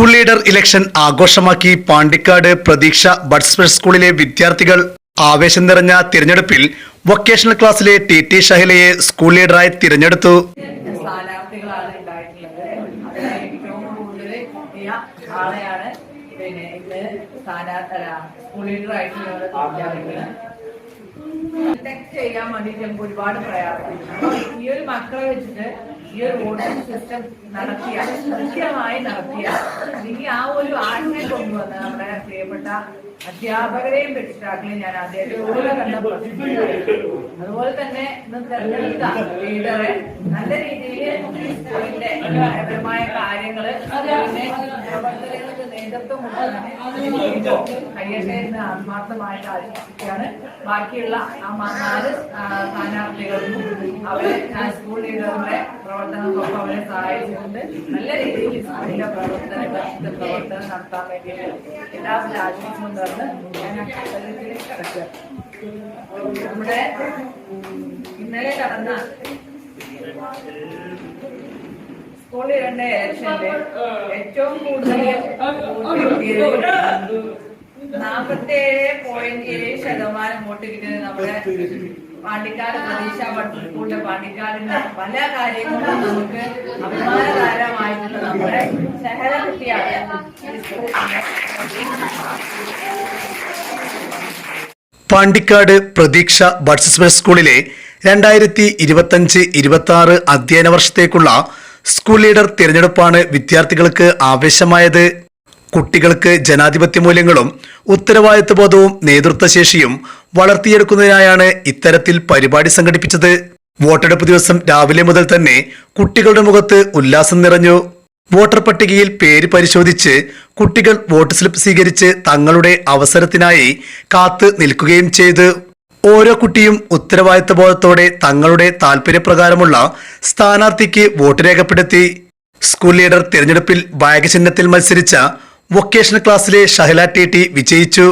School leader election ആഘോഷമാക്കി പാണ്ടിക്കാട് പ്രതീക്ഷ ബഡ്സ്പെർ സ്കൂളിലെ വിദ്യാർത്ഥികൾ ആവേശം നിറഞ്ഞ തിരഞ്ഞെടുപ്പിൽ വൊക്കേഷണൽ ക്ലാസ്സിലെ ടി ടി ഷഹിലയെ സ്കൂൾ ലീഡറായി തിരഞ്ഞെടുത്തു. ഒരുപാട് പ്രയാസം ഈ ഒരു മക്കളെ വെച്ചിട്ട് ഈ ഒരു വോട്ടിംഗ് സിസ്റ്റം നടത്തിയ കൃത്യമായി നടത്തിയ അല്ലെങ്കിൽ ആ ഒരു ആശയം കൊണ്ടുവന്ന് നമ്മുടെ പ്രിയപ്പെട്ട അധ്യാപകരെയും രക്ഷിതാക്കളെയും ഞാൻ ആദ്യമായിട്ട് കൂടുതൽ കണ്ടപ്പോൾ അതുപോലെ തന്നെ ഇന്ന് തെരഞ്ഞെടുത്ത ലീഡറെ നല്ല രീതിയിൽ സ്കൂളിന്റെ പരമായ കാര്യങ്ങൾ പ്രവർത്തനങ്ങൾക്ക് നേതൃത്വം കഴിയട്ടെ എന്ന് ആത്മാർത്ഥമായിട്ട് ആശംസിക്കുകയാണ്. ബാക്കിയുള്ള ആ നാല് സ്ഥാനാർത്ഥികൾക്കും അവരെ ഞാൻ സ്കൂൾ ലീഡറുടെ പ്രവർത്തനങ്ങൾക്കൊപ്പം അവരെ സഹായിച്ചുകൊണ്ട് നല്ല രീതിയിൽ സ്കൂളിന്റെ പ്രവർത്തനങ്ങൾ പ്രവർത്തനം നടത്താൻ വേണ്ടിയിട്ട് എല്ലാവരും ആശംസകളും കിടക്കുക നമ്മുടെ ഇന്നലെ നടന്ന സ്കൂൾ രണ്ട് ഇലക്ഷന്റെ ഏറ്റവും കൂടുതൽ നാൽപ്പത്തേഴ് പോയിന്റ് ഏഴ് ശതമാനം വോട്ട് കിട്ടിയത് നമ്മുടെ പാണ്ടിക്കാട് പ്രതീക്ഷ സ്കൂളിന്റെ പാണ്ടിക്കാടിന്റെ പല കാര്യങ്ങളും നമുക്ക് അഭിമാനകരമായിട്ടുള്ള പാണ്ടിക്കാട് പ്രതീക്ഷ ബഡ്സ്പെർ സ്കൂളിലെ രണ്ടായിരത്തി ഇരുപത്തഞ്ച് ഇരുപത്തി ആറ് അധ്യയന വർഷത്തേക്കുള്ള സ്കൂൾ ലീഡർ തിരഞ്ഞെടുപ്പാണ് വിദ്യാർത്ഥികൾക്ക് ആവേശമായത്. കുട്ടികൾക്ക് ജനാധിപത്യ മൂല്യങ്ങളും ഉത്തരവാദിത്വബോധവും നേതൃത്വശേഷിയും വളർത്തിയെടുക്കുന്നതിനായാണ് ഇത്തരത്തിൽ പരിപാടി സംഘടിപ്പിച്ചത്. വോട്ടെടുപ്പ് ദിവസം രാവിലെ മുതൽ തന്നെ കുട്ടികളുടെ മുഖത്ത് ഉല്ലാസം നിറഞ്ഞു. വോട്ടർ പട്ടികയിൽ പേര് പരിശോധിച്ച് കുട്ടികൾ വോട്ട് സ്ലിപ്പ് സ്വീകരിച്ച് തങ്ങളുടെ അവസരത്തിനായി കാത്തു നിൽക്കുകയും ചെയ്തു. ഓരോ കുട്ടിയും ഉത്തരവാദിത്തബോധത്തോടെ തങ്ങളുടെ താൽപര്യപ്രകാരമുള്ള സ്ഥാനാർത്ഥിക്ക് വോട്ട് രേഖപ്പെടുത്തി. സ്കൂൾ ലീഡർ തിരഞ്ഞെടുപ്പിൽ ചിഹ്നത്തിൽ മത്സരിച്ച വൊക്കേഷണൽ ക്ലാസ്സിലെ ഷഹല ടി ടി വിജയിച്ചു.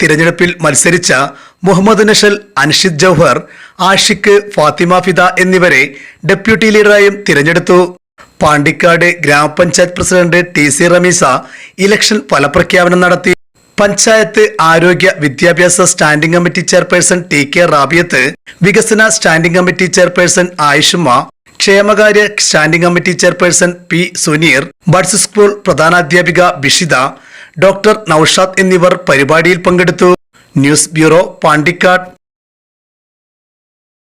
തിരഞ്ഞെടുപ്പിൽ മത്സരിച്ച മുഹമ്മദ് നഷൽ അൻഷിദ് ജൌഹർ ആഷിഖ് ഫാത്തിമ ഫിദ എന്നിവരെ ഡെപ്യൂട്ടി ലീഡറായും തിരഞ്ഞെടുത്തു. പാണ്ടിക്കാട് ഗ്രാമപഞ്ചായത്ത് president T C Rameesa election ഫലപ്രഖ്യാപനം നടത്തി. പഞ്ചായത്ത് ആരോഗ്യ വിദ്യാഭ്യാസ standing committee chairperson T K Rabiyath വികസന സ്റ്റാൻഡിംഗ് കമ്മിറ്റി ചെയർപേഴ്സൺ ആയിഷുമ്മ ക്ഷേമകാര്യ standing committee chairperson P Suneer buds school പ്രധാനാധ്യാപിക Bishitha doctor Naushad എന്നിവർ പരിപാടിയിൽ പങ്കെടുത്തു. News bureau Pandikkad.